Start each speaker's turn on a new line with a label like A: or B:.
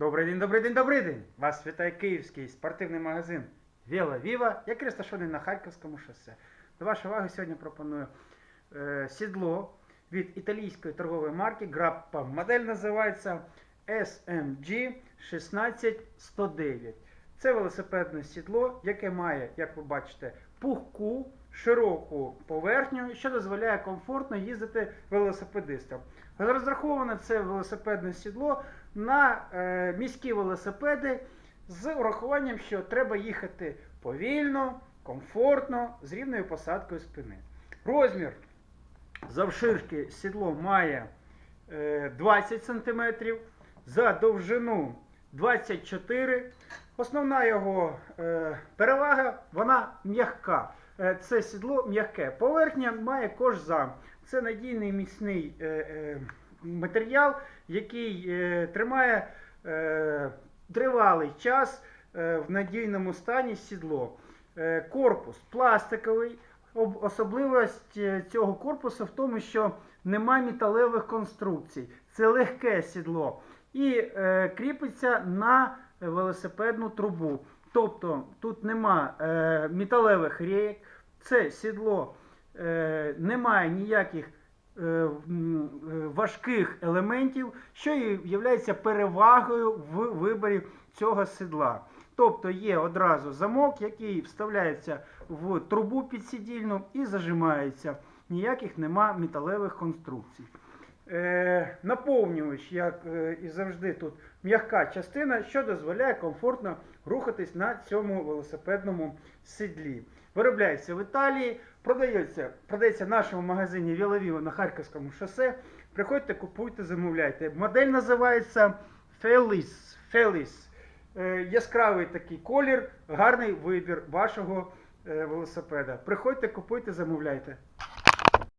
A: Добрий день, добрий день, добрий день! Вас вітає київський спортивний магазин Віла Віва, який розташований на Харківському шосе. До вашої уваги сьогодні пропоную е, сідло від італійської торгової марки Grappa. Модель називається SMG 16109. Це велосипедне сідло, яке має, як ви бачите, пухку, широку поверхню, що дозволяє комфортно їздити велосипедистам. Розраховане це велосипедне сідло на е, міські велосипеди з урахуванням, що треба їхати повільно, комфортно, з рівною посадкою спини. Розмір завширшки сідло має е, 20 см, за довжину 24 Основна його е, перевага, вона м'яка. Е, це сідло м'яке. Поверхня має кожзам. Це надійний міцний е, е, матеріал, який тримає тривалий час в надійному стані сідло. Корпус пластиковий. Об- Особливість цього корпусу в тому, що немає металевих конструкцій. Це легке сідло і кріпиться на велосипедну трубу. Тобто тут нема е, металевих рейок, це сідло е, не має ніяких е, е, важких елементів, що і є перевагою в виборі цього сідла. Тобто є одразу замок, який вставляється в трубу підсидільну і зажимається. Ніяких нема металевих конструкцій. Е, наповнювач, як е, і завжди, тут м'яка частина, що дозволяє комфортно рухатись на цьому велосипедному сідлі. Виробляється в Італії, продається, продається в нашому магазині Віловіво на Харківському шосе. Приходьте, купуйте, замовляйте. Модель називається Felis. Felis. Е, яскравий такий колір, гарний вибір вашого велосипеда. Приходьте, купуйте, замовляйте.